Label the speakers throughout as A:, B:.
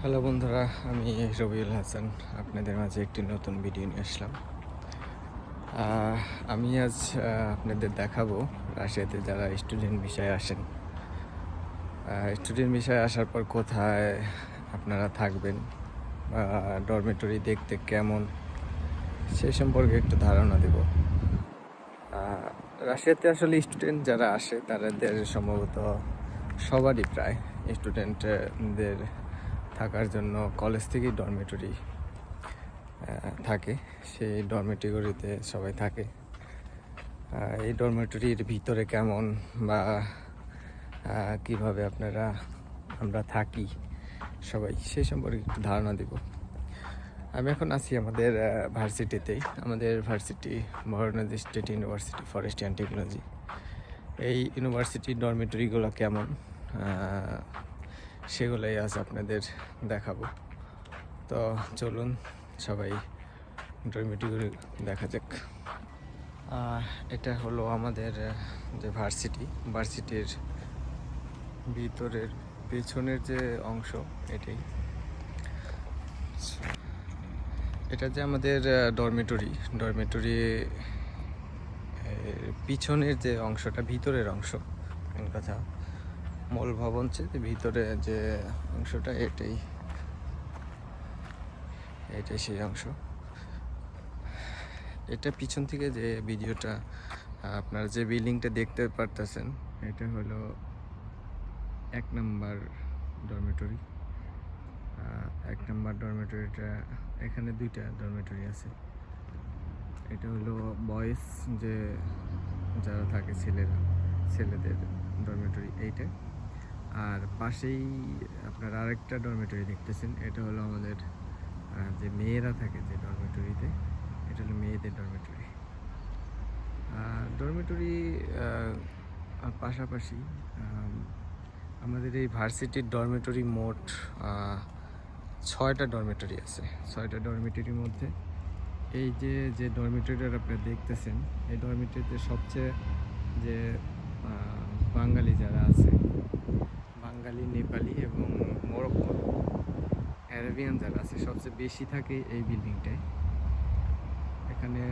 A: Hello বন্ধুরা, আমি রবিউল হাসান। আপনাদের মাঝে একটি নতুন ভিডিও নিয়ে আসলাম। আমি আজ আপনাদের দেখাবো রাশিয়াতে যারা স্টুডেন্ট বিষয়ে আসেন। স্টুডেন্ট বিষয়ে আসার পর কোথায় আপনারা থাকবেন, বা ডরমেটরি দেখতে কেমন, সে সম্পর্কে একটু ধারণা দেব। রাশিয়াতে আসলে স্টুডেন্ট যারা আসে, তাদের সম্ভবত সবারই প্রায় স্টুডেন্টদের থাকার জন্য কলেজ থেকেই ডরমেটরি থাকে। সেই ডরমেটরিতে সবাই থাকে। এই ডরমেটরির ভিতরে কেমন বা কীভাবে আপনারা, আমরা থাকি, সবাই সেই সম্পর্কে একটু ধারণা দেব। আমি এখন আছি আমাদের ভার্সিটিতেই আমাদের varsity মহারানাজি state university, forest and technology. এই ইউনিভার্সিটির ডরমেটরিগুলো কেমন? সেগুলোই আজ আপনাদের দেখাবো। তো চলুন সবাই ডরমেটরিগুলো দেখা যাক। এটা হলো আমাদের যে ভার্সিটি, ভার্সিটির ভিতরের পেছনের যে অংশ এটাই এটা যে আমাদের ডরমেটরি ডরমেটরি পিছনের যে অংশটা, ভিতরের অংশ কথা। মূল ভবন ভিতরে যে অংশটা এটাই। এটাই সেই অংশ। এটা পিছন থেকে যে ভিডিওটা, আপনার যে বিল্ডিংটা দেখতে পারতেছেন, এটা হলো এক নাম্বার ডরমেটরি এক নাম্বার ডরমেটরিটা এখানে দুইটা ডরমেটরি আছে। এটা হলো বয়েজ যে, যারা থাকে ছেলেরা, ছেলেদের ডরমেটরি এইটা। আর পাশেই আপনার আরেকটা ডরমেটরি দেখতেছেন, এটা হলো আমাদের যে মেয়েরা থাকে যে ডরমেটরিতে এটা হলো মেয়েদের ডরমেটরি ডরমেটরি পাশাপাশি আমাদের এই ভার্সিটির ডরমেটরি মোট ছয়টা ডরমেটরি আছে, ছয়টা ডরমেটরির মধ্যে। এই যে যে ডরমেটরিটা আপনারা দেখতেছেন, এই ডরমেটরিতে সবচেয়ে যে বাঙালি যারা আছে বাঙালি, নেপালি এবং মরক্কো। অ্যারাবিয়ান যারা আছে, সবচেয়ে বেশি থাকে এই বিল্ডিংটায়। এখানে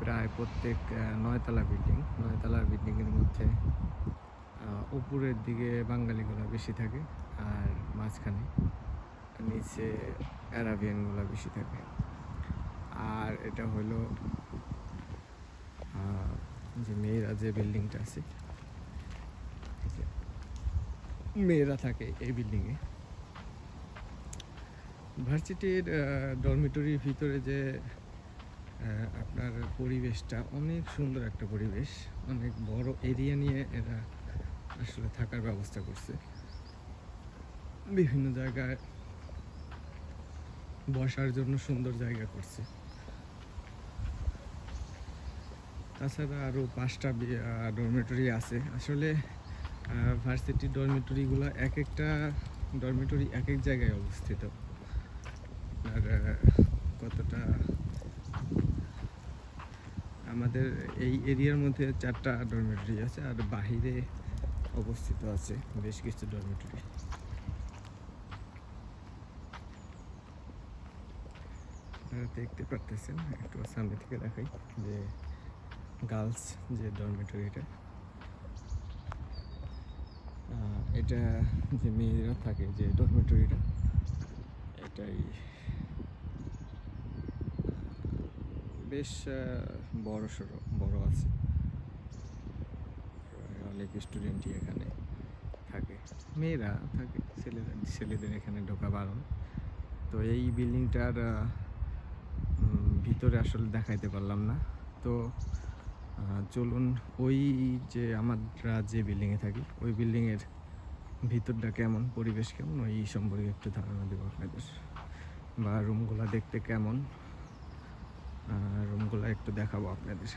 A: প্রায় প্রত্যেক নয়তলা বিল্ডিং। নয়তলা বিল্ডিংয়ের মধ্যে উপরের দিকে বাঙালিগুলো বেশি থাকে আর মাঝখানে নিচে অ্যারাবিয়ানগুলো বেশি থাকে। আর এটা হলো যে মেয়েরা যে বিল্ডিংটা আছে মেয়েরা থাকে এই বিল্ডিংয়ে ভার্সিটির ডরমিটরির ভিতরে যে আপনার পরিবেশটা অনেক সুন্দর একটা পরিবেশ, অনেক বড় এরিয়া নিয়ে এরা আসলে থাকার ব্যবস্থা করছে। বিভিন্ন জায়গায় বসার জন্য সুন্দর জায়গা করছে। তাছাড়া আরও পাঁচটা ডরমেটরি আছে। আসলে ভার্সিটি ডরমেটরিগুলো এক একটা ডরমেটরি এক এক জায়গায় অবস্থিত। আর, কতটা আমাদের এই এরিয়ার মধ্যে চারটা ডরমেটরি আছে আর বাহিরে অবস্থিত আছে বেশ কিছু ডরমেটরি। দেখতে পারতেছেন, একটু সামনে থেকে দেখাই যে গার্লস যে ডরমেটরিটা। এটা যে মেয়েরা থাকে, যে ডরমেটরিটা এটাই বেশ বড় সড়ো, বড় আছে। অনেক স্টুডেন্টই এখানে থাকে। মেয়েরা থাকে, ছেলেরা, ছেলেদের এখানে ঢোকা বারণ। তো এই বিল্ডিংটার ভিতরে আসলে দেখাইতে পারলাম না। তো চলুন, ওই যে আমরা যে বিল্ডিংয়ে থাকি, ওই বিল্ডিংয়ের ভিতরটা কেমন, পরিবেশ কেমন? ওই সম্পর্কে একটু ধারণা দেবো আপনাদের। বা রুমগুলো দেখতে কেমন? রুমগুলো একটু দেখাবো আপনাদের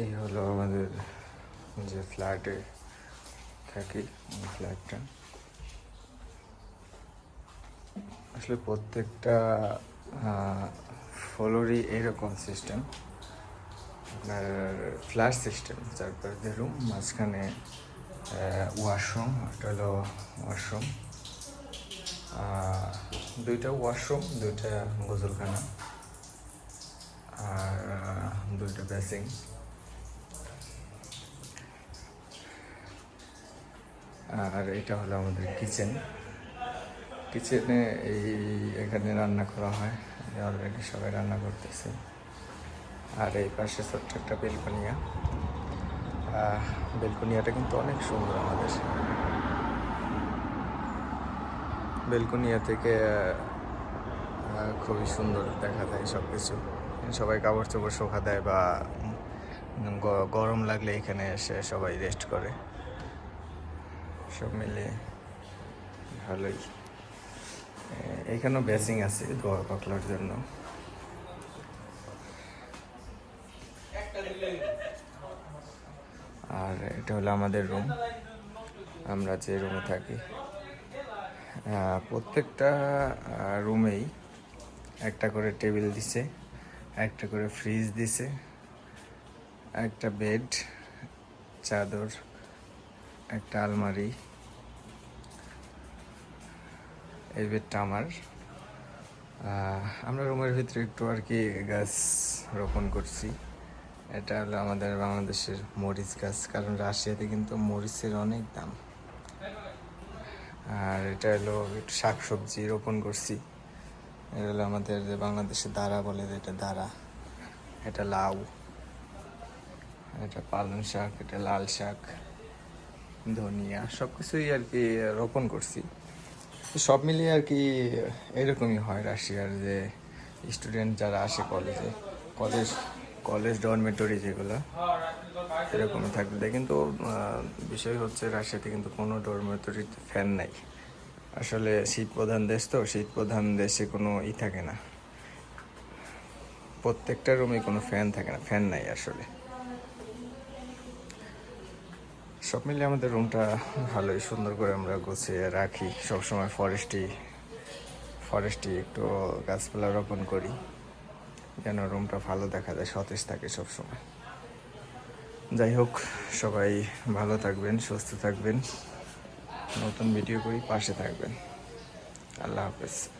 A: এই হলো আমাদের যে ফ্ল্যাটে থাকি ফ্ল্যাটটা। আসলে প্রত্যেকটা ফ্লোরই এরকম সিস্টেম। আপনার ফ্ল্যাশ সিস্টেম দিয়ে রুম মাঝখানে ওয়াশরুম এটা হলো ওয়াশরুম দুইটা ওয়াশরুম দুইটা গোসলখানা, আর দুইটা বেসিং আর এটা হলো আমাদের কিচেন কিচেনে এই, এখানে রান্না করা হয় অলরেডি সবাই রান্না করতেছে। আর এই পাশে ছোট্ট একটা বেলকনিয়া। বেলকনিয়াটা কিন্তু অনেক সুন্দর আমাদের। বেলকনিয়া থেকে খুবই সুন্দর দেখা যায় সব কিছু সবাই কাপড় চোপড় শোকা দেয় বা গরম লাগলে এখানে এসে সবাই রেস্ট করে। সব মিলে ভালোই। এখানেও বেসিং আছে দোয়া পাকলার জন্য। আর এটা হলো আমাদের রুম আমরা যে রুমে থাকি। প্রত্যেকটা রুমেই একটা করে টেবিল দিছে, একটা করে ফ্রিজ দিছে, একটা বেড চাদর, একটা আলমারি, এই বেডটা আমার। আমরা রুমের ভিতরে একটু আর কি গাছ রোপণ করছি। এটা হলো আমাদের বাংলাদেশের মরিচ গাছ, কারণ রাশিয়াতে কিন্তু মরিচের অনেক দাম। আর এটা হলো একটু শাকসবজি রোপণ করছি। এটা হলো আমাদের যে বাংলাদেশে দাঁড়া বলে যেটা দাঁড়া এটা লাউ, এটা পালং শাক, এটা লাল শাক, ধনিয়া সব কিছুই আর কি রোপণ করছি। সব মিলিয়ে আর কি এরকমই হয় রাশিয়ার যে স্টুডেন্ট যারা আসে কলেজে কলেজ কলেজ ডরমেটরি যেগুলো এরকমই থাকবে। কিন্তু বিষয় হচ্ছে রাশিয়াতে কিন্তু কোনো ডরমেটরিতে ফ্যান নাই। আসলে শীত প্রধান দেশ তো, শীত প্রধান দেশে কোনো ই থাকে না। প্রত্যেকটা রুমে কোনো ফ্যান থাকে না ফ্যান নাই আসলে। সব মিলিয়ে আমাদের রুমটা ভালোই সুন্দর করে আমরা গুছিয়ে রাখি। সবসময় ফরেস্টই ফরেস্টই একটু গাছপালা রোপণ করি। যেন রুমটা ভালো দেখা যায়, সতেজ থাকে সবসময়। যাই হোক, সবাই ভালো থাকবেন, সুস্থ থাকবেন। নতুন ভিডিও করি, পাশে থাকবেন। আল্লাহ হাফেজ।